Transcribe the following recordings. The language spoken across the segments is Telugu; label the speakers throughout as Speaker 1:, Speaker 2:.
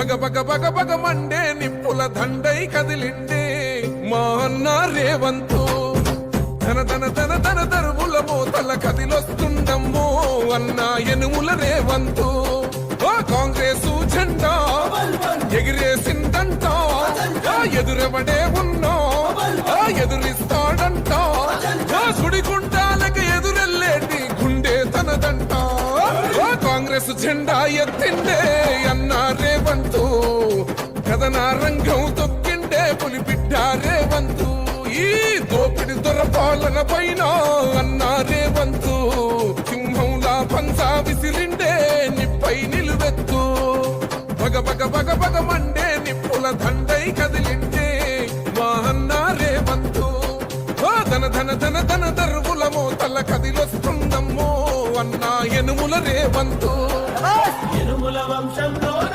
Speaker 1: బగ బగ బగ బగ మండే నిప్పుల దండై కదిలిండే మా అన్న రేవంతు. తన తన తన తన తరువుల మోతల కదిలొస్తుండమ్మో అన్న ఎనుముల రేవంతు. ఓ కాంగ్రెస్ జెండా ఎగిరేసిందంట. ఎదురెవడే ఉన్నా? ఎదురిస్తాడంట. ఆ కాంగ్రెస్ జెండా ఎత్తిండే అన్న రేవంతు కథన రంగం తొక్కిండే పులిబిడ్డ రేవంతు ఈ దోపిడి దొర పాలన పైన అన్న రేవంతు సింహంలా పంచా విసిరిండే నిప్పై నిలువెత్తు. బగ బగ బగ బగ మండే నిప్పుల దండై కదిలిండే మా అన్న రేవంతు ఓ ధన ధన ధన ఎరుముల రేవంతు.
Speaker 2: ఎరుముల వంశంలోన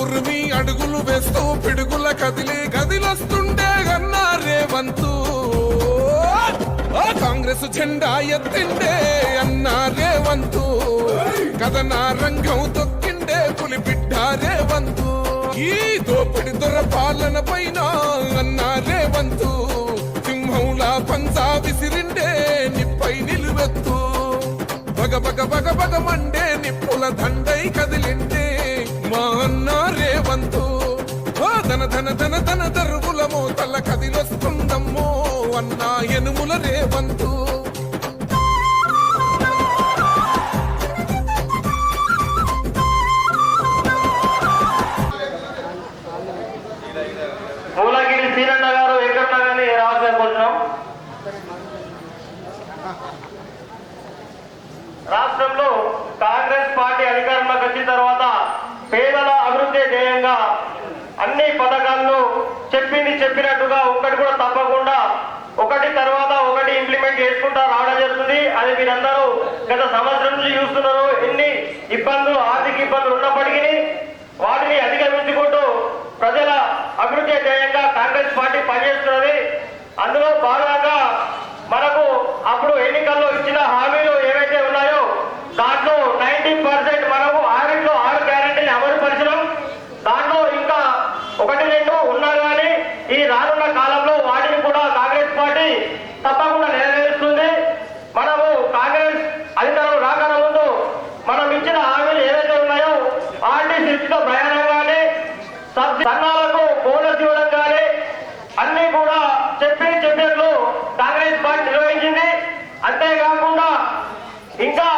Speaker 1: ఉరిమి అడుగులు వేస్తూ పిడుగుల కదిలి గదిలొస్తుండే గన్నా వంతు కాంగ్రెస్ జెండా ఎత్తిండే అన్నా వంతు కథన రంగం తొక్కిండే పులి బిడ్డ ఈ దోపిడి దొర పాలన పైన అన్నా వంతు సింహంలా పంచా విసిరిండే నిప్పై నిలువెత్తు. బగ బగ బగ బగ మండే నిప్పుల దండై కదిలిండే ధన ధన ధన దరువులమో తల కదిలొస్తుందమ్మో అన్న ఎనుముల రేవంతు.
Speaker 3: మూలగిరి సీరన్న గారు ఎక్కడున్నా కానీ రావాల్సిన రాష్ట్రంలో కాంగ్రెస్ పార్టీ అధికారంలోకి వచ్చిన తర్వాత పేదల అభివృద్ధి ధ్యేయంగా అన్ని పథకాలను చెప్పింది చెప్పినట్టుగా ఒక్కటి కూడా తప్పకుండా ఒకటి తర్వాత ఒకటి ఇంప్లిమెంట్ చేసుకుంటా రావడం జరుగుతుంది. అది మీరందరూ గత సంవత్సరం నుంచి చూస్తున్నారు. ఎన్ని ఇబ్బందులు ఆర్థిక ఇబ్బందులు ఉన్నప్పటికీ వాటిని అధిగమించుకుంటూ ప్రజల అభివృద్ధి ధ్యేయంగా కాంగ్రెస్ పార్టీ పనిచేస్తున్నది. అందులో భాగం మనకు అప్పుడు ఎన్నికల్లో ఇచ్చిన హామీలు ఏవైతే ఉన్నాయో దాంట్లో నైన్టీ పర్సెంట్ మనకు ఆరిట్లో ఆరు గ్యారెంటీని అమలు పరిచడం దాంట్లో ఇంకా ఒకటి రెండు ఉన్నా కానీ ఈ రానున్న కాలంలో వాటిని కూడా కాంగ్రెస్ పార్టీ తప్పకుండా నెరవేరుస్తుంది మనము కాంగ్రెస్ అధికారం రాకన ముందు మనం ఇచ్చిన హామీలు ఏవైతే ఉన్నాయో ఆర్టీ శిల్పితో ప్రయాణం కానీ సబ్ సంఘాలకు బోనస్ ఇవ్వడం కానీ అన్ని కూడా చెప్పి చెప్పినట్లు కాంగ్రెస్ పార్టీ నిర్వహించింది అంతేకాకుండా ఇంకా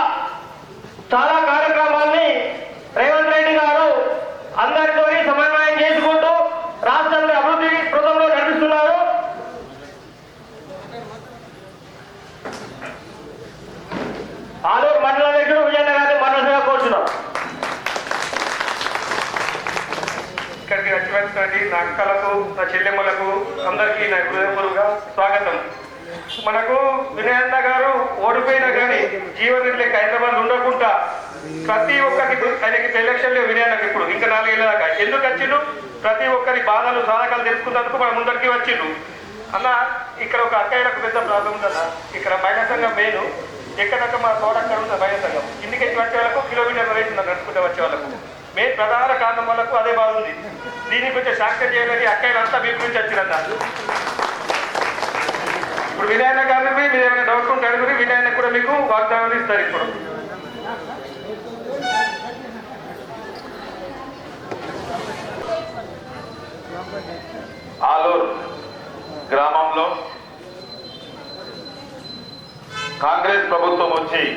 Speaker 3: చాలా కార్యక్రమాల్ని రేవంత్ రెడ్డి గారు అందరితో సమన్వయం చేసుకుంటూ రాష్ట్రాన్ని అభివృద్ధి పృతంలో నడిపిస్తున్నారు ఆలూరు మండల అధ్యక్షుడు విజయన్న గారిని మండల
Speaker 4: ఇక్కడికి వచ్చినటువంటి నా అక్కలకు నా చెల్లెమ్మలకు అందరికీ నా హృదయపూర్వక స్వాగతం. మనకు వినయన్న గారు ఓడిపోయినా కానీ జీవన రెడ్డి లెక్క హైదరాబాద్ ఉండకుండా ప్రతి ఒక్కరికి ఆయనకి ఎలక్షన్ లేవు వినయన్నకి ఇప్పుడు ఇంకా నాలుగేళ్ళ దాకా. ఎందుకు వచ్చిండు? ప్రతి ఒక్కరి బాధలు సాధకాలు తెలుసుకున్నందుకు మన ముందరికి వచ్చిండు. అన్న ఇక్కడ ఒక అక్కయ్యలకు పెద్ద ప్రాబ్లం ఉందన్న. ఇక్కడ మహిళా సంఘం మెయిన్. ఎక్కడక్క మా తోడక్కడ ఉన్న కిందికి సంఘం వచ్చే వాళ్ళకు కిలోమీటర్ రేటు నడుచుకుంటే వచ్చే వాళ్ళకు. మే ప్రధాన కారణం వాళ్ళకు అదే బాగుంది ఉంది. దీనికి కొంచెం శాంక్షన్ చేయాలని అక్కయ్యంతా మీ గురించి వచ్చిరన్న ఇప్పుడు వినాయన గారిని మీరు ఏమైనా డౌట్ ఉంటే అడుగురి వినాయన కూడా మీకు వాగ్దానం ఇస్తారు ఇప్పుడు
Speaker 5: ఆలూర్ గ్రామంలో కాంగ్రెస్ వచ్చి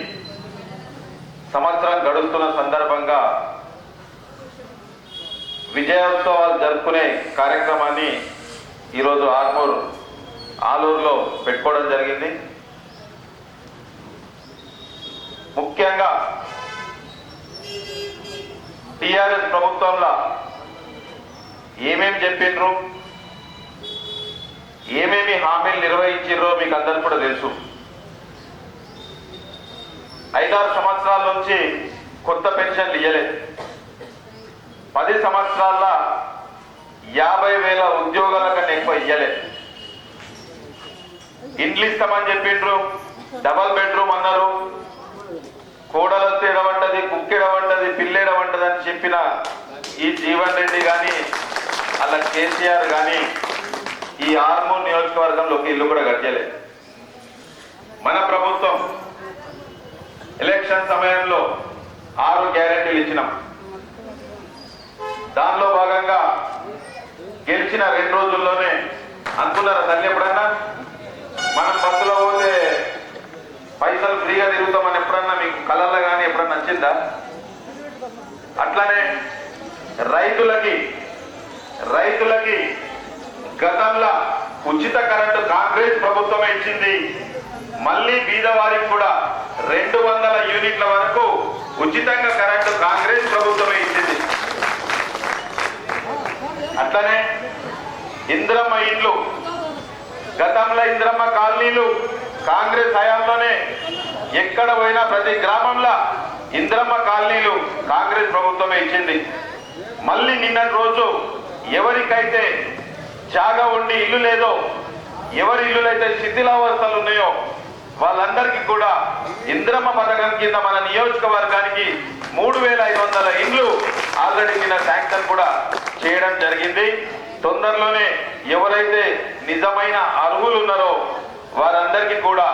Speaker 5: సంవత్సరం గడుస్తున్న సందర్భంగా విజయోత్సవాలు జరుపుకునే కార్యక్రమాన్ని ఈరోజు ఆర్మూర్ ఆలూరులో పెట్టుకోవడం జరిగింది. ముఖ్యంగా టిఆర్ఎస్ ప్రభుత్వంలో ఏమేమి చెప్పిండ్రు ఏమేమి హామీలు నిర్వహించారో మీకు అందరు కూడా తెలుసు. ఐదారు సంవత్సరాల నుంచి కొత్త పెన్షన్లు ఇయ్యలేదు. పది సంవత్సరాల యాభై వేల ఉద్యోగాల కన్నా ఎక్కువ ఇయ్యలేదు. ఇండ్లు ఇస్తామని చెప్పిండ్రు డబల్ బెడ్రూమ్ అన్నారు. కోడలొత్తి ఎడవంటది కుక్కెడవంటది పిల్లెడవంటది అని చెప్పిన ఈ జీవన్ రెడ్డి కానీ అలా కేసీఆర్ కానీ ఈ ఆర్మూర్ నియోజకవర్గంలో ఒక ఇల్లు కూడా కట్టలేదు. మన ప్రభుత్వం ఎలక్షన్ సమయంలో ఆరు గ్యారెంటీలు ఇచ్చినాం. దానిలో భాగంగా గెలిచిన రెండు రోజుల్లోనే అనుకున్నారా తల్లి ఎప్పుడన్నా మనం బస్సులో పోతే పైసలు ఫ్రీగా తిరుగుతామని ఎప్పుడన్నా మీకు కళల్లో కానీ ఎప్పుడన్నా నచ్చిందా అట్లానే రైతులకి రైతులకి గతంలో ఉచిత కరెంటు కాంగ్రెస్ ప్రభుత్వమే ఇచ్చింది. మళ్ళీ బీదవారికి కూడా రెండు వందల యూనిట్ల వరకు ఉచితంగా కరెంటు కాంగ్రెస్ ప్రభుత్వమే ఇచ్చింది. అట్లనే ఇంద్రమ్మ ఇండ్లు గతంలో ఇంద్రమ్మ కాలనీలు కాంగ్రెస్ హయాంలోనే ఎక్కడ పోయినా ప్రతి గ్రామంలో ఇంద్రమ్మ కాలనీలు కాంగ్రెస్ ప్రభుత్వమే ఇచ్చింది. మళ్ళీ నిన్నటి రోజు ఎవరికైతే జాగా ఉండి ఇల్లు లేదో ఎవరి ఇల్లులైతే శిథిలావస్థలు ఉన్నాయో వాళ్ళందరికీ కూడా ఇంద్రమ్మ పథకం కింద మన నియోజకవర్గానికి మూడు వేల ఐదు వందల ఇండ్లు ఆల్రెడీ నిన్న శాంక్షన్ కూడా చేయడం జరిగింది. తొందరలోనే ఎవరైతే నిజమైన అర్హులు ఉన్నారో వారందరికీ కూడా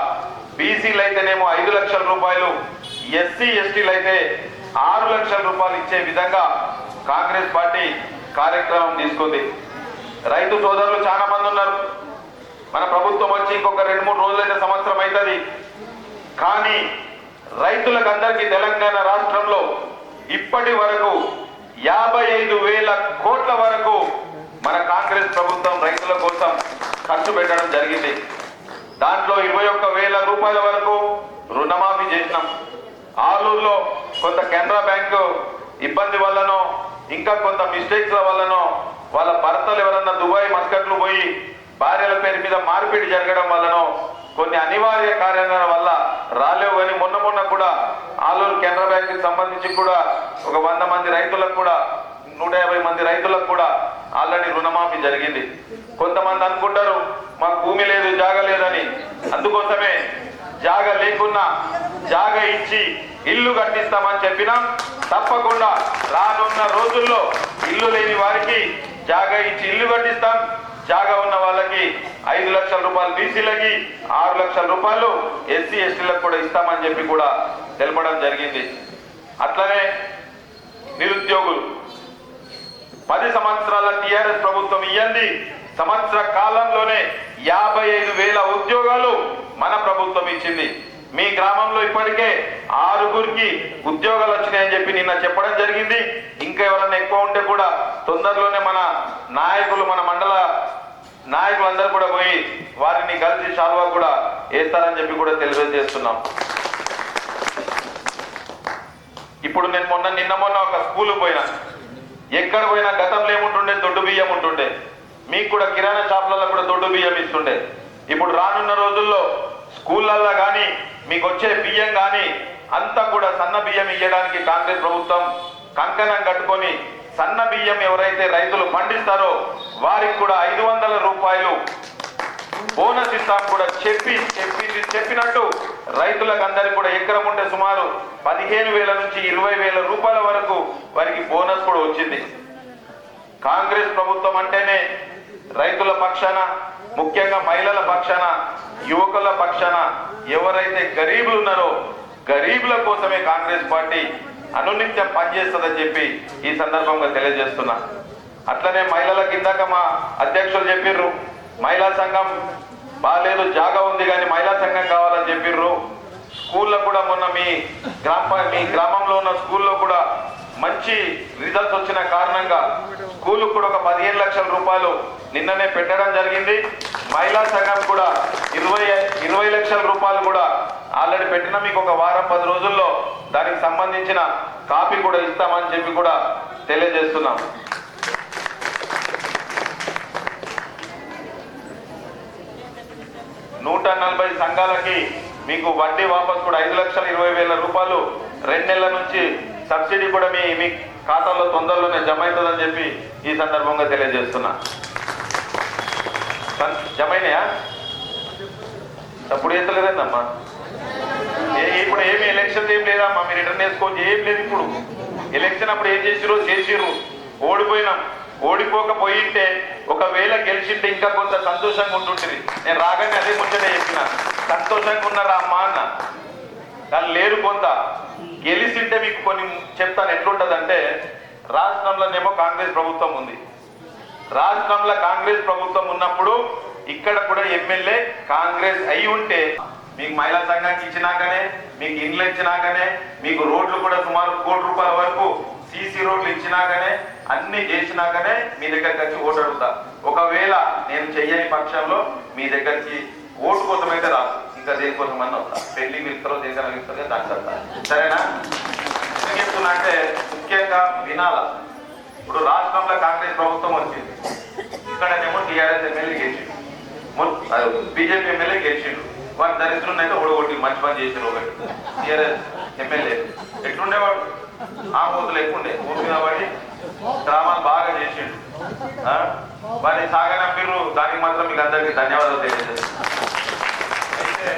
Speaker 5: బీసీలు అయితేనేమో ఐదు లక్షల రూపాయలు ఎస్సీ ఎస్టీలు అయితే ఆరు లక్షల రూపాయలు ఇచ్చే విధంగా కాంగ్రెస్ పార్టీ కార్యక్రమం తీసుకుంది. రైతు సోదరులు చాలా మంది ఉన్నారు. మన ప్రభుత్వం వచ్చి ఇంకొక రెండు మూడు రోజులైన సంవత్సరం అవుతుంది. కానీ రైతులకు అందరికీ తెలంగాణ రాష్ట్రంలో ఇప్పటి వరకు యాభై ఐదు వేల కోట్ల వరకు మన కాంగ్రెస్ ప్రభుత్వం రైతుల కోసం ఖర్చు పెట్టడం జరిగింది. దాంట్లో ఇరవై ఒక్క వేల రూపాయల వరకు రుణమాఫీ చేసినాం. ఆలూరులో కొంత కెనరా బ్యాంకు ఇబ్బంది వల్లనో ఇంకా కొంత మిస్టేక్ల వల్లనో వాళ్ళ భర్తలు ఎవరన్నా దుబాయ్ మస్కట్లు పోయి భార్యల పేరు మీద మార్పిడి జరగడం వల్లనో కొన్ని అనివార్య కార్యాలయాల వల్ల రాలేవు అని మొన్న మొన్న కూడా ఆలూరు కెనరా బ్యాంక్కి సంబంధించి కూడా ఒక వంద మంది రైతులకు కూడా నూట యాభై మంది రైతులకు కూడా ఆల్రెడీ రుణమాఫీ జరిగింది. కొంతమంది అనుకుంటారు మాకు భూమి లేదు జాగ లేదని. అందుకోసమే జాగ లేకున్నా జాగ ఇచ్చి ఇల్లు కట్టిస్తామని చెప్పినాం తప్పకుండా రానున్న రోజుల్లో ఇల్లు లేని వారికి జాగ ఇచ్చి ఇల్లు కట్టిస్తాం. జాగా ఉన్న వాళ్ళకి ఐదు లక్షల రూపాయలు బీసీలకి ఆరు లక్షల రూపాయలు ఎస్సీ ఎస్టీలకు కూడా ఇస్తామని చెప్పి కూడా తెలపడం జరిగింది. అట్లనే నిరుద్యోగులు పది సంవత్సరాల టీఆర్ఎస్ ప్రభుత్వం ఇయ్యండి. సంవత్సర కాలంలోనే యాభై ఐదు వేల ఉద్యోగాలు మన ప్రభుత్వం ఇచ్చింది. మీ గ్రామంలో ఇప్పటికే ఆరుగురికి ఉద్యోగాలు వచ్చినాయని చెప్పి నిన్న చెప్పడం జరిగింది. ఇంకా ఎవరన్నా ఎక్కువ ఉంటే కూడా తొందరలోనే మన నాయకులు మన మండల నాయకులందరూ కూడా పోయి వారిని కలిసి శాల్వా కూడా వేస్తారని చెప్పి కూడా తెలియజేస్తున్నాం. ఇప్పుడు నేను మొన్న నిన్న మొన్న ఒక స్కూల్ పోయినా. ఎక్కడ పోయినా గతంలో ఏముంటుండే? దొడ్డు బియ్యం ఉంటుండే. మీకు కూడా కిరాణా షాపులలో కూడా దొడ్డు బియ్యం ఇస్తుండే. ఇప్పుడు రానున్న రోజుల్లో స్కూళ్ళల్లో కానీ మీకు వచ్చే బియ్యం కానీ అంతా కూడా సన్న బియ్యం ఇవ్వడానికి కాంగ్రెస్ ప్రభుత్వం కంకణం కట్టుకొని సన్న బియ్యం ఎవరైతే రైతులు పండిస్తారో వారికి కూడా ఐదు వందల రూపాయలు బోనస్ ఇస్తాం కూడా చెప్పి చెప్పి చెప్పినట్టు రైతులకు అందరికి కూడా ఎకరం ఉంటే సుమారు పదిహేను వేల నుంచి ఇరవై వేల రూపాయల వరకు వారికి బోనస్ కూడా వచ్చింది. కాంగ్రెస్ ప్రభుత్వం అంటేనే రైతుల పక్షాన ముఖ్యంగా మహిళల పక్షాన యువకుల పక్షాన ఎవరైతే గరీబులు ఉన్నారో గరీబుల కోసమే కాంగ్రెస్ పార్టీ అనునిత్యం పనిచేస్తుందని చెప్పి ఈ సందర్భంగా తెలియజేస్తున్నా. అట్లనే మహిళలకు ఇందాక మా అధ్యక్షులు చెప్పిర్రు మహిళా సంఘం బాగాలేదు జాగా ఉంది కానీ మహిళా సంఘం కావాలని చెప్పిర్రు. స్కూల్లో కూడా మొన్న మీ గ్రామ మీ గ్రామంలో ఉన్న స్కూల్లో కూడా మంచి రిజల్ట్స్ వచ్చిన కారణంగా స్కూల్ కూడా ఒక పదిహేను లక్షల రూపాయలు నిన్ననే పెట్టడం జరిగింది. మహిళా సంఘం కూడా ఇరవై ఇరవై లక్షల రూపాయలు కూడా ఆల్రెడీ పెట్టిన మీకు ఒక వారం పది రోజుల్లో దానికి సంబంధించిన కాపీ కూడా ఇస్తామని చెప్పి కూడా తెలియజేస్తున్నాం. నూట నలభై సంఘాలకి మీకు వడ్డీ వాపస్ కూడా ఐదు లక్షల ఇరవై వేల రూపాయలు రెండు నెలల నుంచి సబ్సిడీ కూడా మీ మీ ఖాతాలో తొందరలోనే జమ అవుతుందని చెప్పి ఈ సందర్భంగా తెలియజేస్తున్నా. జమ అయినాయా? అప్పుడు ఎత్తలేదండమ్మా ఇప్పుడు ఏమి ఎలక్షన్ ఏం లేదమ్మా మీరు రిటర్న్ వేసుకోవచ్చు ఏం లేదు ఇప్పుడు. ఎలక్షన్ అప్పుడు ఏం చేసిరో చేసిర్రు. ఓడిపోయినాం. ఓడిపోకపోయింటే ఒకవేళ గెలిచింటే ఇంకా కొంత సంతోషంగా ఉంటుంటుంది నేను రాగానే అదే ముచ్చట చెప్పిన. సంతోషంగా ఉన్నారా అమ్మా అన్న. కానీ లేరు కొంత. గెలిచింటే మీకు కొన్ని చెప్తాను. ఎట్లుంటదంటే రాష్ట్రంలోనేమో కాంగ్రెస్ ప్రభుత్వం ఉంది. రాష్ట్రంలో కాంగ్రెస్ ప్రభుత్వం ఉన్నప్పుడు ఇక్కడ కూడా ఎమ్మెల్యే కాంగ్రెస్ అయి ఉంటే మీకు మహిళా సంఘానికి ఇచ్చినాకనే మీకు ఇండ్లు ఇచ్చినాకనే మీకు రోడ్లు కూడా సుమారు కోటి రూపాయల వరకు సీసీ రోడ్లు ఇచ్చినాకనే అన్ని చేసినాకనే మీ దగ్గరికి వచ్చి ఓటు అడుగుతా. ఒకవేళ నేను చెయ్యని పక్షంలో మీ దగ్గరికి ఓటు కోసమైతే రాదు. ఇంకా దేనికోసం అన్న వస్తా. పెళ్ళి పిలుస్తారో దేనికైనా పిలుస్తారో దానికి వస్తా సరేనా? చెప్తున్నా అంటే ముఖ్యంగా వినాల. ఇప్పుడు రాష్ట్రంలో కాంగ్రెస్ ప్రభుత్వం వచ్చింది. ఇక్కడనేమో టీఆర్ఎస్ ఎమ్మెల్యే గెలిచిండు. బీజేపీ ఎమ్మెల్యే గెలిచిండు. వారి దరిద్రులను అయితే ఓడగొట్టి మంచి పని చేసిన ఒకటి. TRS MLA. ఎట్లుండేవాడు? ఆ మూతులు ఎక్కువండే. ఊరి మీద గ్రామాలు బాగా చేసిండు. వారి వారిని సాగనంపిర్రు దానికి మాత్రం మీకు అందరికీ ధన్యవాదాలు తెలియజేస్తాను. అయితే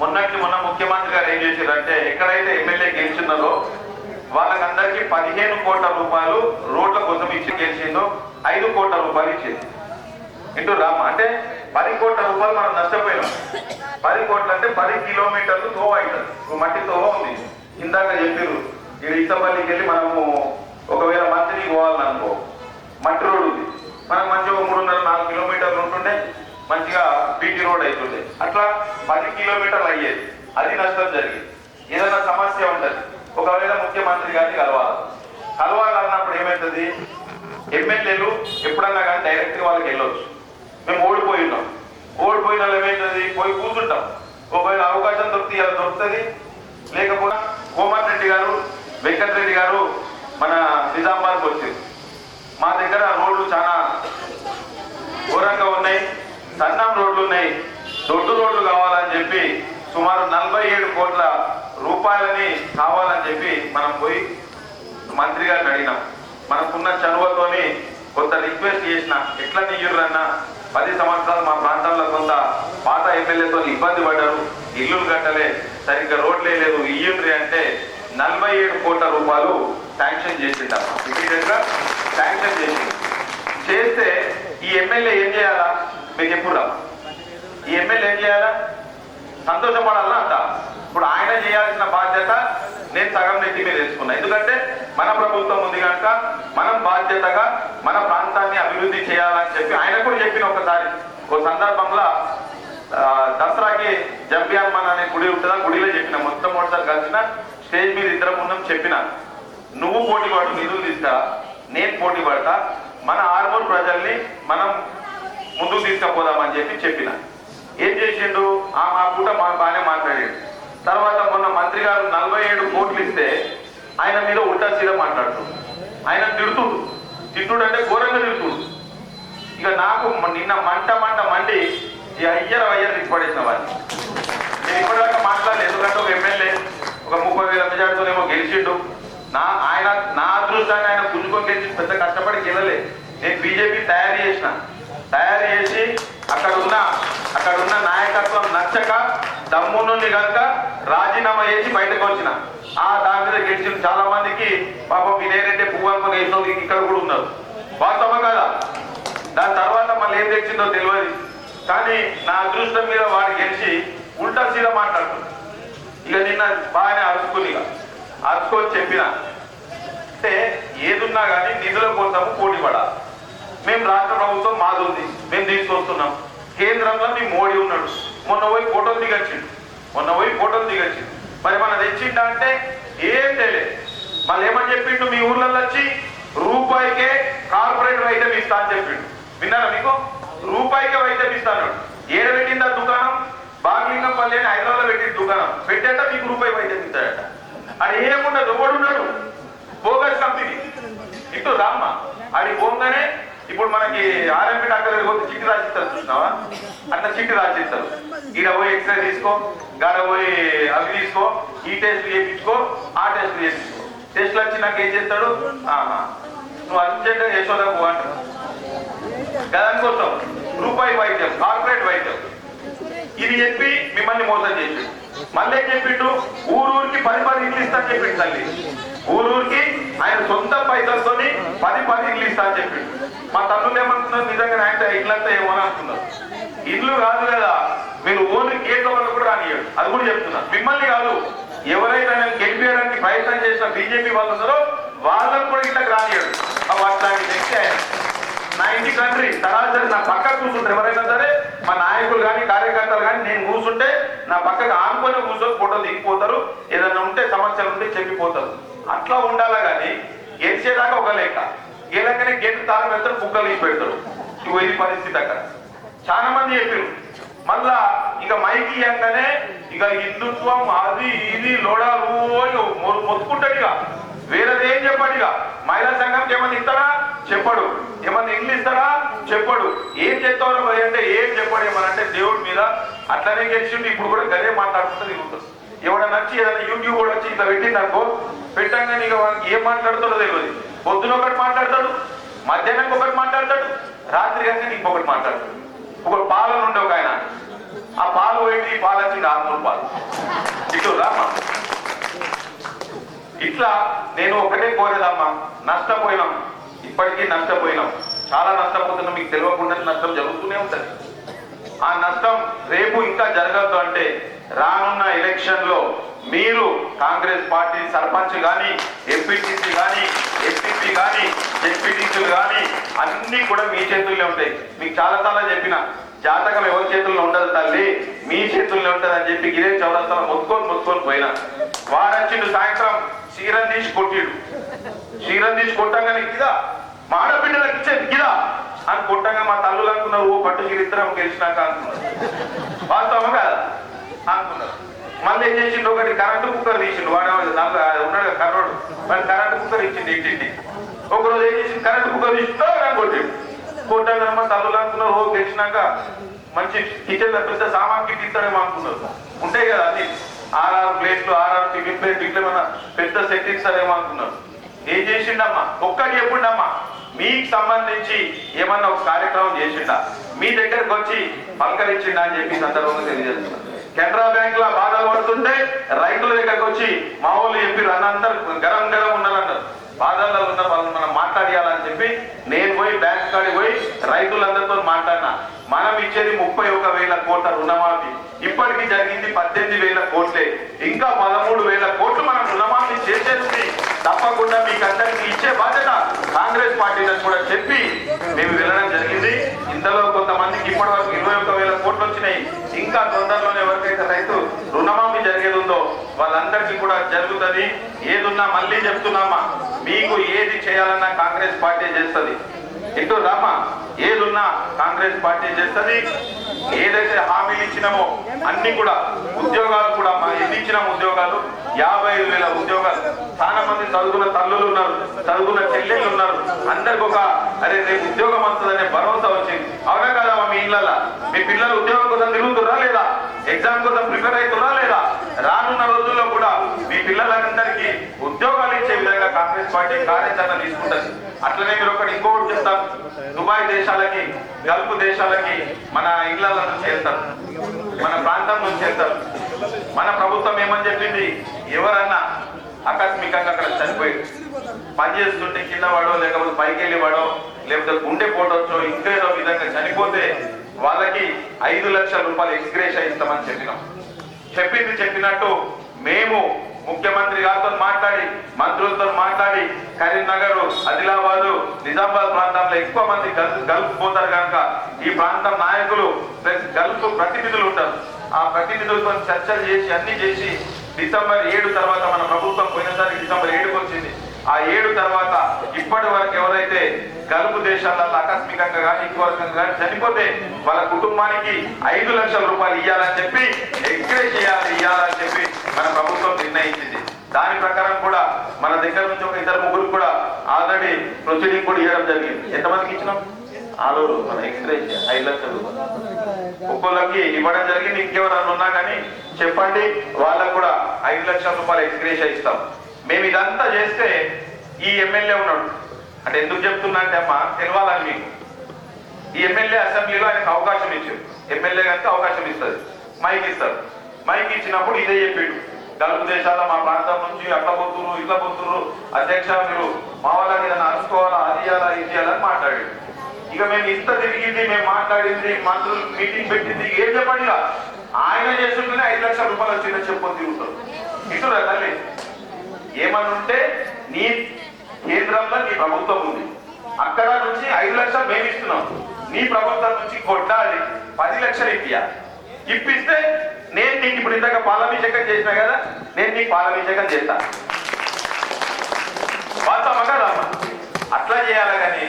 Speaker 5: మొన్నటి మొన్న ముఖ్యమంత్రి గారు ఏం చేశారంటే ఎక్కడైతే ఎమ్మెల్యే గెలిచిన్నారో వాళ్ళకందరికీ పదిహేను కోట్ల రూపాయలు రోడ్ల కోసం ఇచ్చి గెలిచిందో ఐదు కోట్ల రూపాయలు ఇచ్చింది. ఇంటూ రామ? అంటే పది కోట్ల రూపాయలు మనం నష్టపోయినాం. పది కోట్లు అంటే పది కిలోమీటర్లు తోవ అవుతుంది. మట్టి తోవ ఉంది. ఇందాక చెప్పారు ఇక్కడ ఇసపల్లికి వెళ్ళి మనము ఒకవేళ మంత్రికి పోవాలనుకో మట్టి రోడ్ ఉంది. మనకు మంచిగా మూడున్నర నాలుగు కిలోమీటర్లు ఉంటుండే మంచిగా బీటీ రోడ్ అవుతుండే అట్లా పది కిలోమీటర్లు అయ్యేది. అది నష్టం జరిగింది. ఏదైనా సమస్య ఉంటుంది. ఒకవేళ ముఖ్యమంత్రి గారిని కలవాలి. కలవాలన్నప్పుడు ఏమవుతుంది ఎమ్మెల్యేలు ఎప్పుడన్నా కానీ డైరెక్ట్గా వాళ్ళకి వెళ్ళొచ్చు. మేము ఓడిపోయి ఉన్నాం. ఓడిపోయిన వాళ్ళు పోయి కూర్చుంటాం. ఒకవేళ అవకాశం దొరికితే ఇలా దొరుకుతుంది. లేకపోతే కోమర్ రెడ్డి గారు వెంకటరెడ్డి గారు మన నిజామాబాద్కి వచ్చారు. మా దగ్గర రోడ్లు చాలా ఘోరంగా ఉన్నాయి. సన్నం రోడ్లు ఉన్నాయి. దొడ్డు రోడ్లు కావాలని చెప్పి సుమారు నలభై ఏడు కోట్ల రూపాయలని కావాలని చెప్పి మనం పోయి మంత్రి గారిని అడిగినాం. మనకున్న చనువతోని కొంత రిక్వెస్ట్ చేసిన ఎట్లా నీయుర్రన్నా పది సంవత్సరాలు మా ప్రాంతంలో కొంత పాత ఎమ్మెల్యేతో ఇబ్బంది పడ్డారు. ఇల్లులు కట్టలే సరిగ్గా రోడ్లే లేదు ఇయ్యుండ్రి అంటే నలభై ఏడు కోట్ల రూపాయలు శాంక్షన్ చేసిండమ్మా ఇమీడియట్ శాంక్షన్ చేసింది చేస్తే ఈ ఎమ్మెల్యే ఏం చేయాలా? మీకు ఎప్పుడు ఈ ఎమ్మెల్యే ఏం చేయాలా? సంతోషపడాలా అంట. ఇప్పుడు ఆయన చేయాల్సిన బాధ్యత నేను సగం నెత్తి మీద వేసుకున్నా. ఎందుకంటే మన ప్రభుత్వం ఉంది కనుక మనం బాధ్యతగా మన ప్రాంతాన్ని అభివృద్ధి చేయాలని చెప్పి ఆయన కూడా చెప్పిన ఒకసారి ఒక సందర్భంలో దసరాకి జంపియాన్మన్ అనే గుడి ఉంటుందా? గుడిలో చెప్పిన మొట్టమొదటిసారి కలిసిన స్టేజ్ మీద ఇద్దరం ముందు చెప్పిన. నువ్వు పోటీ పడు నిధులు తీసుకురా నేను పోటీ పడతా మన ఆర్మూర్ ప్రజల్ని మనం ముందుకు తీసుకుపోదామని చెప్పి చెప్పిన. ఏం చేసిండు? ఆ మా పూట మా బాగానే మాట్లాడాడు. తర్వాత మొన్న మంత్రి గారు నలభై ఏడు కోట్లు ఇస్తే ఆయన మీద ఉల్టా సీదా మాట్లాడుతూ ఆయన తిడుతుడు. తిట్టుడు అంటే ఘోరంగా తిడుతుడు. ఇక నాకు నిన్న మంట మంట మండి ఈ అయ్యర అయ్యర్ పడేసిన వాడిని. నేను ఇప్పటిదాకా మాట్లాడలేదు ఎందుకంటే ఒక ఎమ్మెల్యే ఒక ముప్పై వేల మెజార్టీతోనేమో గెలిచిండు. నా ఆయన నా అదృష్టాన్ని ఆయన గుంజుకొని గెలిచి పెద్ద కష్టపడి గెలలే. నేను బీజేపీ తయారు చేసిన. తయారు చేసి అక్కడ ఉన్న అక్కడ ఉన్న నాయకత్వం నచ్చక దమ్మునుండి కనుక రాజీనామా చేసి బయటకు వచ్చిన. ఆ దాని మీద గెలిచిన చాలా మందికి పాపం వినేరెడ్డి పువ్వు అనుకుని ఇక్కడ కూడా ఉన్నారు. వాస్తవం కదా? దాని తర్వాత మళ్ళీ ఏం తెచ్చిందో తెలియదు. కానీ నా అదృష్టం మీద వాడు గెలిచి ఉల్టా సీదా మాట్లాడుతుంది. ఇక నిన్న బాగానే అరుచుకుని అరుచుకొని చెప్పిన. అంటే ఏదున్నా కానీ నిధుల కోసము పోటీ పడాలి. మేము రాష్ట్ర ప్రభుత్వం మాది ఉంది. మేము తీసుకొస్తున్నాం. కేంద్రంలో మీ మోడీ ఉన్నాడు. మొన్న పోయి ఫోటోలు దిగచ్చిండు. మొన్న పోయి ఫోటోలు దిగచ్చిండు. మరి మన తెచ్చిండా అంటే ఏం తెలియదు. మళ్ళీ ఏమని చెప్పిండు? మీ ఊర్లలో వచ్చి రూపాయికే కార్పొరేట్ వైద్యం ఇస్తా అని చెప్పిండు. విన్నారా మీకు? రూపాయికే వైద్యం ఇస్తాను ఏడ పెట్టింది ఆ దుకాణం? బాగ్లింగంపల్లి అని హైదరాబాద్ పెట్టింది దుకాణం. పెట్టేట మీకు రూపాయి వైద్యం ఇస్తాడట. అది ఏముండదు? ఎవడున్నాడు బోగస్ కంపెనీ. ఇటు రామ్మ. అది పోగానే ఇప్పుడు మనకి ఆర్ఎంపీ డాక్టర్ దగ్గర పోతే చిట్టి రాసిస్తారు చూసినావా? అట్లా చిట్టి రాసిస్తారు. ఈడ పోయి ఎక్స్రే తీసుకో గాడ పోయి అవి తీసుకో ఈ టెస్ట్ చేయించుకో ఆ టెస్ట్ చేయించుకో. టెస్ట్లు వచ్చి నాకు ఏం చేస్తాడు? నువ్వు అర్జెంట్ యశోద పో అంటాడు. దానికోసం రూపాయి వైద్యం కార్పొరేట్ వైద్యం. ఇది చెప్పి మిమ్మల్ని మోసం చేసి మళ్ళీ చెప్పిండు? ఊరూరికి పది పది ఇల్లు ఇస్తా అని చెప్పిండు తల్లి. ఊరూరికి ఆయన సొంత పైసలతోని పది పది ఇల్లు ఇస్తా అని చెప్పిండు. మా తల్లులు ఏమనుకున్నారు? నిజంగా ఆయన ఇల్లంతా ఏమో అని అనుకున్నారు. ఇల్లు కాదు కదా మీరు ఓన్లీ గేట్ల వాళ్ళు కూడా రానియడు అది కూడా చెప్తున్నా. మిమ్మల్ని కాదు ఎవరైతే నేను గెలిపేయడానికి ప్రయత్నం చేసిన బీజేపీ వాళ్ళు ఉన్నారో వాళ్ళకు కూడా ఇట్లా రానియడు అట్లాంటి వ్యక్తి ఆయన. నా ఇంటి కంట్రీ సరాసరి నా పక్క కూర్చుంటారు. ఎవరైనా సరే మా నాయకులు కానీ కార్యకర్తలు కానీ నేను కూర్చుంటే నా పక్కకు ఆనుకొని కూర్చొని ఫోటో దిగిపోతారు. ఏదైనా ఉంటే సమస్యలు ఉంటే చెప్పిపోతారు. అట్లా ఉండాలా కానీ గెలిచేదాకా ఒక లెక్క. గేలకనే గెట్ తాను పెడతారు కుక్కలు పెడతారు. ఇగో ఇది పరిస్థితి అక్కడ. చాలా మంది చెప్పారు మళ్ళా ఇక మైకి ఇవ్వగానే ఇక హిందుత్వం అది ఇది లోడాలు మొత్తుకుంటాడు ఇక. వేరేది ఏం చెప్పాడు ఇక. మహిళా సంఘంకి ఏమన్నా ఇస్తారా చెప్పడు. ఏమన్నా ఇల్లు ఇస్తారా చెప్పడు. ఏం చెప్తారు మరి అంటే ఏం చెప్పాడు ఏమన్నా అంటే దేవుడి మీద అట్లనే గెలిచిండు ఇప్పుడు కూడా గదే మాట్లాడుతుంది తిరుగుతుంది ఎవడన్నా వచ్చి ఏదైనా యూట్యూబ్ కూడా వచ్చి ఇట్లా పెట్టింది అనుకో పెట్టంగానే ఇక ఏం మాట్లాడుతుందో తెలియదు. పొద్దున ఒకటి మాట్లాడతాడు మధ్యాహ్నం ఒకటి మాట్లాడతాడు రాత్రి కానీ ఇంకొకటి మాట్లాడతాడు. ఒక పాలన ఉండే ఒక ఆయన. ఆ పాలు పోయింది ఈ పాలు వచ్చింది ఆరుమూరు పాలు. ఇటు రామ్మా. ఇట్లా నేను ఒకటే కోరేదమ్మా నష్టపోయినాం. ఇప్పటికీ నష్టపోయినాం. చాలా నష్టపోతున్నాం మీకు తెలియకుండా నష్టం జరుగుతూనే ఉంటుంది. ఆ నష్టం రేపు ఇంకా జరగద్దు అంటే రానున్న ఎలక్షన్లో మీరు కాంగ్రెస్ పార్టీ సర్పంచ్ కానీ ఎంపీటీసీ కానీ ఎంపీపీ కానీ జెడ్పీటీసీలు కానీ అన్నీ కూడా మీ చేతుల్లో ఉంటాయి. మీకు చాలా చాలా చెప్పిన జాతకం ఎవరి చేతుల్లో ఉండదు తల్లి? మీ చేతుల్లో ఉంటది అని చెప్పి గిరే చౌరస్తాలో మొత్తుకొని మొత్తుకొని పోయినా. వారొచ్చిండు సాయంత్రం చీరం తీసి కొట్టిడు. చీరం తీసి కొట్టంగానే గిదా మా ఆడబిడ్డలకు ఇచ్చేది గిదా అని కొట్టంగా మా తల్లులు అనుకున్నారు ఓ పట్టు చీర ఇద్దరం గెలిచినాక అనుకున్నారు. వాస్తవం కదా? అనుకున్నారు. మళ్ళీ ఏం చేసిండు? ఒకటి కరెంటు కుక్కర్ తీసిండు. వాడు నల్ల ఉన్నాడు కర్రోడు. వాడు కరెంటు కుక్కర్ ఇచ్చిండు ఇంటింటి ఒక రోజు ఏం చేసిండు కరెంట్ కుక్కర్ తీసిండు అని కొట్టాక మా అనుకున్నారు ఓ గెలిచినాక మంచి కిచెన్ పెద్ద సామాన్ కిట్ ఇస్తాడేమో అనుకున్నారు ఉంటాయి కదా అన్ని ఆర్ఆర్ ప్లేట్లు ఆర్ఆర్ టిఫిన్ ప్లేట్ ఇట్లా ఏమన్నా పెద్ద సెట్ ఇస్తారేమో అనుకున్నారు ఏం చేసిండమ్మా ఒక్కటి చెప్పుండమ్మా మీకు సంబంధించి ఏమన్నా ఒక కార్యక్రమం చేసిండా మీ దగ్గరకు వచ్చి పలకరించిండా అని చెప్పి సందర్భంగా తెలియజేస్తున్నారు కెనరా బ్యాంక్లో బాధలు పడుతుంటే రైతుల దగ్గరకు వచ్చి మా వాళ్ళు చెప్పి అన్నందరూ గరం గరం ఉండాలన్నారు బాధల్లో ఉన్న వాళ్ళని మనం మాట్లాడియాలని చెప్పి నేను పోయి బ్యాంక్ కాడికి పోయి రైతులందరితో మాట్లాడినా. మనం ఇచ్చేది ముప్పై ఒక వేల కోట్ల రుణమాఫీ. ఇప్పటికి జరిగింది పద్దెనిమిది వేల కోట్లే. ఇంకా పదమూడు వేల కోట్లు మనం రుణమాఫీ చేసేది తప్పకుండా మీకు అందరికీ ఇచ్చే బాధ్యత కాంగ్రెస్ పార్టీ కూడా చెప్పి మేము వెళ్ళడం జరిగింది. ఇంతలో కొంతమందికి ఇప్పటి వరకు ఇరవై ఒక్క వేల కోట్లు వచ్చినాయి. ఇంకా తొందరలోనే ఎవరికైతే రైతు రుణమాఫీ జరిగేది ఉందో వాళ్ళందరికీ కూడా జరుగుతుంది. ఏదున్నా మళ్ళీ చెప్తున్నామా? మీకు ఏది చేయాలన్నా కాంగ్రెస్ పార్టీ చేస్తుంది. ఇటు రామా ఏదున్నా కాంగ్రెస్ పార్టీ చేస్తుంది? ఏదైతే హామీలు ఇచ్చినామో అన్ని కూడా ఉద్యోగాలు కూడా మా ఎన్నిచ్చిన ఉద్యోగాలు. యాభై ఐదు వేల ఉద్యోగాలు. చాలా మంది చదువుకున్న తల్లులు ఉన్నారు చదువుకున్న చెల్లెళ్ళు ఉన్నారు. అందరికి ఒక అరే రేపు ఉద్యోగం వస్తుందనే భరోసా వచ్చింది. అవునా కదా మీ ఇళ్ళ మీ పిల్లలు ఉద్యోగం కోసం తిరుగుతురా లేదా? ఎగ్జామ్ కోసం ప్రిపేర్ అవుతురా లేదా? రానున్న రోజుల్లో కూడా మీ పిల్లలందరికీ ఉద్యోగాలు ఇచ్చే విధంగా కాంగ్రెస్ పార్టీ కార్యాచరణ తీసుకుంటుంది. అట్లనే మీరు ఒకటి ఇంకొకటి చెప్తారు. దుబాయ్ దేశాలకి గల్ఫ్ దేశాలకి మన ఇళ్ళ నుంచి వెళ్తారు మన ప్రాంతం నుంచి వెళ్తారు మన ప్రభుత్వం ఏమని చెప్పింది? ఎవరన్నా ఆకస్మికంగా అక్కడ చనిపోయింది పని చేస్తుంటే కింద వాడో లేకపోతే పైకి వెళ్ళేవాడో లేకపోతే గుండె పోటొచ్చో ఇంకేదో విధంగా చనిపోతే వాళ్ళకి ఐదు లక్షల రూపాయలు ఎక్స్గ్రేషన్ ఇస్తామని చెప్పినాం. చెప్పింది చెప్పినట్టు మేము ముఖ్యమంత్రి గారితో మాట్లాడి మంత్రులతో మాట్లాడి కరీంనగర్ ఆదిలాబాద్ నిజామాబాద్ ప్రాంతంలో ఎక్కువ మంది గల్ఫ్ పోతారు కనుక ఈ ప్రాంతం నాయకులు గల్ఫ్ ప్రతినిధులు ఉంటారు. ఆ ప్రతినిధులతో చర్చలు చేసి అన్ని చేసి డిసెంబర్ ఏడు తర్వాత మన ప్రభుత్వం పోయినసారి డిసెంబర్ ఏడుకు వచ్చింది ఆ ఏడు తర్వాత ఇప్పటి వరకు ఎవరైతే గల్ఫ్ దేశాలలో ఆకస్మికంగా కానీ ఇంకోరకంగా కానీ చనిపోతే వాళ్ళ కుటుంబానికి ఐదు లక్షల రూపాయలు ఇవ్వాలని చెప్పి ఎంకరేజ్ చేయాలి ఇవ్వాలని చెప్పి మన ప్రభుత్వం నిర్ణయించింది. దాని ప్రకారం కూడా మన దగ్గర నుంచి ఒక ఇద్దరు ముగ్గురు కూడా ఆల్రెడీ ప్రొసీడింగ్ కూడా ఇవ్వడం జరిగింది. ఎంతమందికి ఇచ్చినాం? ఆలూరు మన ఎక్స్ప్రెస్ ఐదు లక్షలు ఒక్కొక్కరికి ఇవ్వడం జరిగింది. ఇంకెవరన్నా ఉన్నా కానీ చెప్పండి వాళ్ళకు కూడా ఐదు లక్షల రూపాయలు ఎక్స్గ్రేషియా ఇస్తాం మేము ఇదంతా చేస్తే ఈ ఎమ్మెల్యే ఉన్నాడు. అంటే ఎందుకు చెప్తున్నా అంటే అమ్మా తెలవాలని మీకు. ఈ ఎమ్మెల్యే అసెంబ్లీలో ఆయనకు అవకాశం ఇచ్చారు. ఎమ్మెల్యే కనుక అవకాశం ఇస్తుంది మైక్ ఇస్తారు మైక్ ఇచ్చినప్పుడు ఇదే చెప్పిండు. గల్ఫ్ దేశాల మా ప్రాంతం నుంచి అట్లా పోతున్నారు ఇట్లా పోతున్నారు అధ్యక్ష మీరు మా వాళ్ళని ఏదైనా అరుచుకోవాలా అది చేయాలా ఇది చేయాలని మాట్లాడాడు. ఇక మేము ఇంత తిరిగింది మేము మాట్లాడింది మంత్రులు మీటింగ్ పెట్టింది ఏం చెప్పండి ఆయన చేస్తుంటేనే ఐదు లక్షల రూపాయలు వచ్చిందని చెప్పని తిరుగుతారు ఇటు తల్లి. ఏమని ఉంటే నీ కేంద్రంలో నీ ప్రభుత్వం ఉంది. అక్కడ నుంచి ఐదు లక్షలు మేము ఇస్తున్నాం. నీ ప్రభుత్వం నుంచి కొట్టాలి. పది లక్షలు ఇప్పియా ఇప్పిస్తే నేను నీకు ఇప్పుడు ఇందాక పాలాభిషేకం చేసినా కదా నేను నీకు పాలాభిషేకం చేస్తా. వాస్తవమా కదా అట్లా చేయాలి కానీ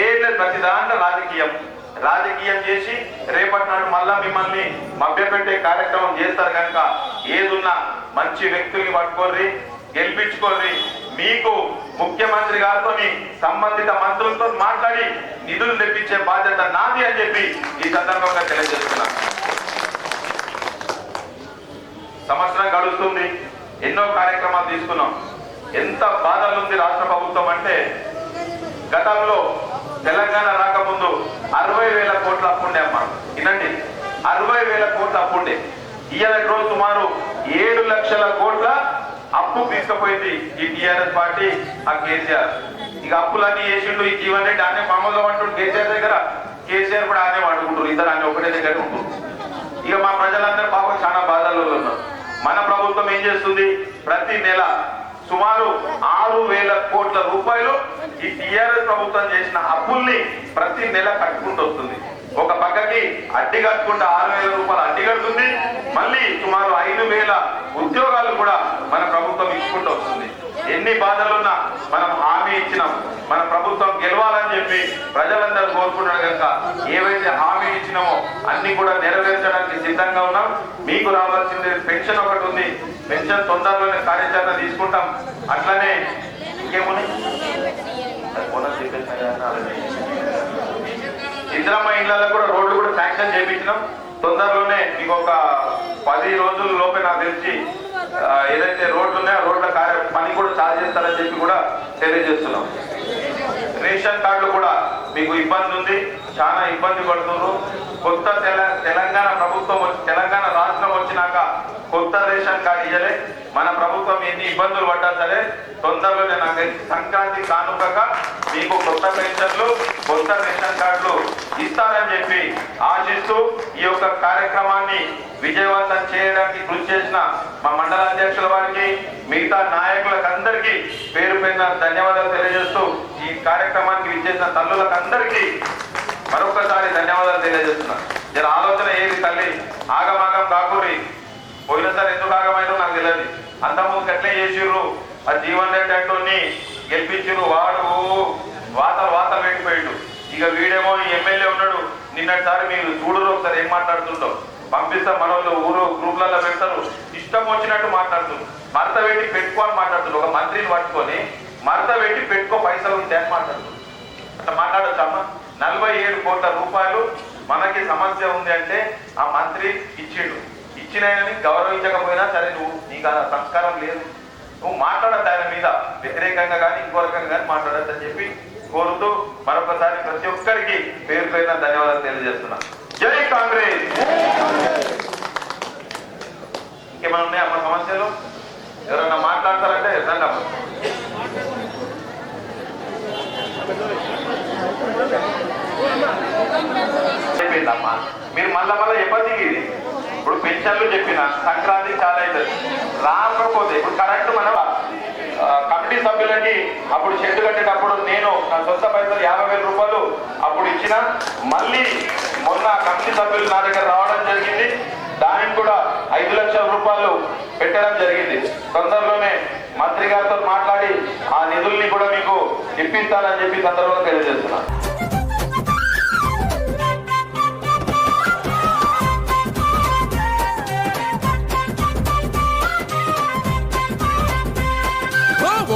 Speaker 5: ఏళ్ళ ప్రతి దాంట్లో రాజకీయం. రాజకీయం చేసి రేపటి నాడు మళ్ళా మిమ్మల్ని మభ్యపెట్టే కార్యక్రమం చేస్తారు కనుక ఏదున్నా మంచి వ్యక్తుల్ని పట్టుకోర్రి. గెలిపించుకొని మీకు ముఖ్యమంత్రి గారితో సంబంధిత మంత్రులతో మాట్లాడి నిధులు తెప్పించే బాధ్యత నాది అని చెప్పి ఈ సందర్భంగా తెలియజేస్తున్నాను సంవత్సరం గడుస్తుంది ఎన్నో కార్యక్రమాలు తీసుకున్నాం. ఎంత బాధలు ఉంది రాష్ట్ర ప్రభుత్వం అంటే గతంలో తెలంగాణ రాకముందు అరవై వేల కోట్ల అప్పుండే అమ్మ. వినండి అరవై వేల కోట్ల అప్పుండే. ఇవాళ రోజు సుమారు ఏడు లక్షల కోట్ల అప్పు తీసుకుపోయింది ఈ టిఆర్ఎస్ పార్టీ ఆ కేసీఆర్. ఇక అప్పులన్నీ చేసిండు ఈ జీవన్ రెడ్డి ఆనే మామూలుగా అంటుండు కేసీఆర్ దగ్గర కేసీఆర్ కూడా ఆనే వాడుకుంటారు ఇద్దరు ఆయన ఒకటే దగ్గర ఉంటారు ఇక మా ప్రజలందరూ పాపం చాలా బాధల్లో ఉన్నారు. మన ప్రభుత్వం ఏం చేస్తుంది? ప్రతి నెల సుమారు ఆరు వేల కోట్ల రూపాయలు ఈ టిఆర్ఎస్ ప్రభుత్వం చేసిన అప్పుల్ని ప్రతి నెల కట్టుకుంటూ వస్తుంది. ఒక పక్కకి అడ్డి కట్టుకుంటే ఆరు వేల రూపాయలు అడ్డి కడుతుంది. మళ్ళీ సుమారు ఐదు వేల ఉద్యోగాలు కూడా మన ప్రభుత్వం ఇచ్చుకుంటూ వస్తుంది. ఎన్ని బాధలున్నా మనం హామీ ఇచ్చినాం. మన ప్రభుత్వం గెలవాలని చెప్పి ప్రజలందరూ కోరుకుంటున్నారు కనుక ఏవైతే హామీ ఇచ్చినామో అన్ని కూడా నెరవేర్చడానికి సిద్ధంగా ఉన్నాం. మీకు రావాల్సింది పెన్షన్ ఒకటి ఉంది. పెన్షన్ తొందరలోనే కార్యాచరణ తీసుకుంటాం. అట్లనే ఇంకేమున్నాయి అది బోనస్ చెప్పేసిన కదా, అలాగే. ఇందిరమ్మ ఇండ్లలో కూడా రోడ్లు కూడా శాంక్షన్ చేయించినాం తొందరలోనే మీకు ఒక పది రోజుల లోపే నాకు తెలిసి ఏదైతే రోడ్లు ఉన్నాయో రోడ్ల కార్య పని కూడా చాలు చేస్తారని చెప్పి కూడా తెలియజేస్తున్నాం. రేషన్ కార్డులు కూడా మీకు ఇబ్బంది ఉంది చాలా ఇబ్బంది పడుతున్నారు. కొత్త తెల- తెలంగాణ ప్రభుత్వం వచ్చి- తెలంగాణ రాష్ట్రం వచ్చినాక కొత్త రేషన్ కార్డు ఇయ్యలే. మన ప్రభుత్వం ఎన్ని ఇబ్బందులు పడ్డా సరే తొందరలోనే నాకు సంక్రాంతి కానుకగా మీకు కొత్త పెన్షన్లు కొత్త రేషన్ కార్డులు ఇస్తారని చెప్పి ఆశిస్తూ ఈ యొక్క కార్యక్రమాన్ని విజయవంతం చేయడానికి కృషి చేసిన మా మండల అధ్యక్షుల వారికి మిగతా నాయకులకు అందరికీ పేరు పేరున ధన్యవాదాలు తెలియజేస్తూ ఈ కార్యక్రమానికి విచ్చేసిన తల్లులకు అందరికీ మరొకసారి ధన్యవాదాలు తెలియజేస్తున్నాను జర ఆలోచన ఏది తల్లి? ఆగమాగం కాకూరి. పోయినసారి ఎందుకు భాగమైన నాకు తెలియదు అంతకుముందు కట్లే చేసిర్రు. ఆ జీవన్ రెడ్డి అంటోని గెలిపించిర్రు. వాడు వాతలు వాతలు పెట్టిపోయిండు ఇక వీడేమో ఎమ్మెల్యే ఉన్నాడు. నిన్నటిసారి మీరు చూడరు ఒకసారి ఏం మాట్లాడుతుండో. పంపిస్తే మన వాళ్ళు ఊరు గ్రూప్లలో పెడతారు. ఇష్టం వచ్చినట్టు మాట్లాడుతుంది మరత పెట్టి పెట్టుకోని మాట్లాడుతుంది ఒక మంత్రిని పట్టుకొని మరత పెట్టి పెట్టుకో పైసలు ఉంటే అని మాట్లాడుతుంది అట్లా మాట్లాడొచ్చు నలభై ఏడు కోట్ల రూపాయలు మనకి సమస్య ఉంది అంటే ఆ మంత్రి ఇచ్చిండు. ఇచ్చినాయని గౌరవించకపోయినా సరే నువ్వు నీకు ఆ సంస్కారం లేదు. నువ్వు మాట్లాడద్దు ఆయన మీద. వ్యతిరేకంగా కానీ ఇంకో రకంగా కానీ మాట్లాడద్దు అని చెప్పి కోరుతూ మరొకసారి ప్రతి ఒక్కరికి పేరు పేరున ధన్యవాదాలు తెలియజేస్తున్నా. జై కాంగ్రెస్! ఇంకేమైనా ఉన్నాయా అమ్మ సమస్యలు? ఎవరన్నా మాట్లాడతారంటే రండి అమ్మ. మీరు మళ్ళా మళ్ళీ ఎప్పటికీ ఇది. ఇప్పుడు పెన్షన్లు చెప్పిన సంక్రాంతి చాలా అవుతుంది రాకపోతే ఇప్పుడు కరెంటు మనం కమిటీ సభ్యులకి అప్పుడు చెట్టు కట్టేటప్పుడు నేను నా సొంత పైసలు యాభై వేల రూపాయలు అప్పుడు ఇచ్చిన మళ్ళీ మొన్న కమిటీ సభ్యులు నా దగ్గర రావడం జరిగింది. దానికి కూడా ఐదు లక్షల రూపాయలు పెట్టడం జరిగింది. తొందరలోనే మంత్రి గారితో మాట్లాడి ఆ నిధుల్ని కూడా మీకు ఇప్పిస్తానని చెప్పి సందర్భంగా తెలియజేస్తున్నాను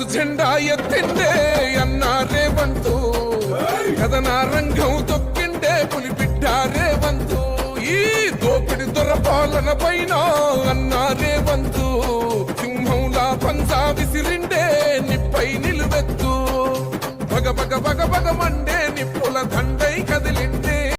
Speaker 1: కాంగ్రెస్ జెండా ఎత్తిండే అన్నారే వంతు. కథన రంగం తొక్కిండే పులిపిడ్డారే వంతు. ఈ దోపిడి దొర పాలన పైన అన్నారే వంతు. సింహంలా పంజా విసిరిండే నిప్పై నిలువెత్తు. పగ పగ పగ పగ మండే